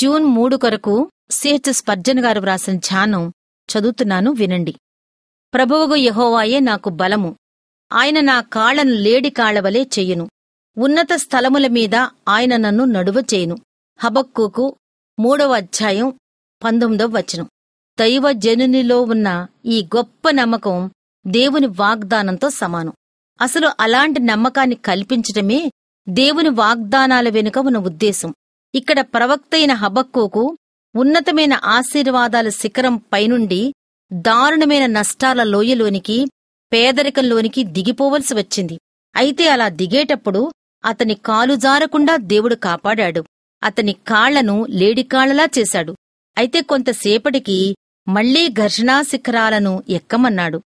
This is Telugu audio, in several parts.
జూన్ మూడు కొరకు సిహెచ్ఎస్ పర్జన్ గారు వ్రాసిన ధ్యానం చదువుతున్నాను వినండి. ప్రభువుగు యహోవాయే నాకు బలము. ఆయన నా కాళ్ళను లేడి కాళ్ళవలే చెయ్యును ఉన్నత స్థలముల మీద ఆయన నన్ను నడువ చేయును. హబక్కుకు మూడవ అధ్యాయం పంతొమ్మిదవ వచనం. దైవ జనునిలో ఉన్న ఈ గొప్ప నమ్మకం దేవుని వాగ్దానంతో సమానం. అసలు అలాంటి నమ్మకాన్ని కల్పించటమే దేవుని వాగ్దానాల వెనుక ఉన్న ఉద్దేశం. ఇక్కడ ప్రవక్తైన హబక్కుకు ఉన్నతమైన ఆశీర్వాదాల శిఖరం పైనుండి దారుణమైన నష్టాల లోయలోనికి పేదరికంలోనికి దిగిపోవలసి వచ్చింది. అయితే అలా దిగేటప్పుడు అతని కాలు జారకుండా దేవుడు కాపాడాడు. అతని కాళ్ళను లేడికాళ్ళలా చేశాడు. అయితే కొంతసేపటికి మళ్ళీ ఘర్షణా శిఖరాలను ఎక్కమన్నాడు.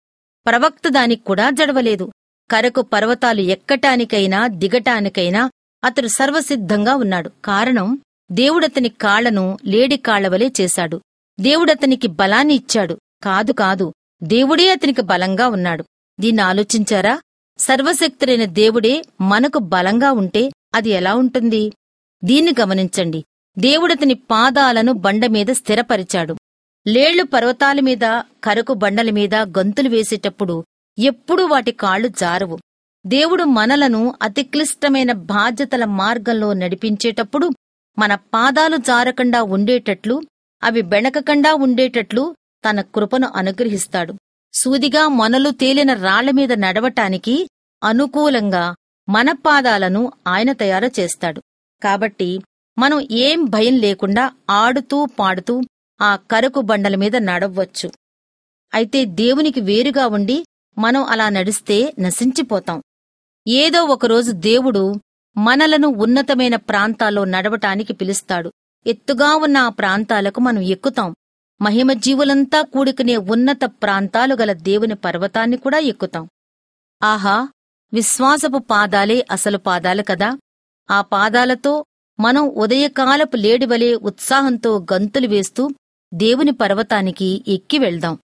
ప్రవక్త దానికి కూడా జడవలేదు. కరకు పర్వతాలు ఎక్కటానికైనా దిగటానికైనా అతడు సర్వసిద్ధంగా ఉన్నాడు. కారణం దేవుడతని కాళ్ళను లేడి కాళ్ళవలే చేశాడు. దేవుడతనికి బలాన్ని ఇచ్చాడు. కాదు కాదు దేవుడే అతనికి బలంగా ఉన్నాడు. దీన్ని ఆలోచించారా? సర్వశక్తుడైన దేవుడే మనకు బలంగా ఉంటే అది ఎలా ఉంటుంది? దీన్ని గమనించండి. దేవుడతని పాదాలను బండమీద స్థిరపరిచాడు. లేళ్ళు పర్వతాల మీద కరకు బండల మీద గంతులు వేసేటప్పుడు ఎప్పుడూ వాటి కాళ్ళు జారవు. దేవుడు మనలను అతి క్లిష్టమైన బాధ్యతల మార్గంలో నడిపించేటప్పుడు మన పాదాలు జారకుండా ఉండేటట్లు అవి బెణకకుండా ఉండేటట్లు తన కృపను అనుగ్రహిస్తాడు. సూదిగా మొనలు తేలిన రాళ్ళమీద నడవటానికి అనుకూలంగా మన పాదాలను ఆయన తయారు చేస్తాడు. కాబట్టి మనం ఏం భయం లేకుండా ఆడుతూ పాడుతూ ఆ కరకు బండల మీద నడవ్వచ్చు అయితే దేవునికి వేరుగా ఉండి మనం అలా నడిస్తే నశించిపోతాం. ఏదో ఒకరోజు దేవుడు మనలను ఉన్నతమైన ప్రాంతాల్లో నడవటానికి పిలుస్తాడు. ఎత్తుగా ఉన్న ఆ ప్రాంతాలకు మనం ఎక్కుతాం. మహిమ జీవులంతా కూడుకునే ఉన్నత ప్రాంతాలు గల దేవుని పర్వతాన్ని కూడా ఎక్కుతాం. ఆహా! విశ్వాసపు పాదాలే అసలు పాదాలు కదా? ఆ పాదాలతో మనం ఉదయకాలపు లేడివలే ఉత్సాహంతో గంతులు వేస్తూ దేవుని పర్వతానికి ఎక్కి వెళ్దాం.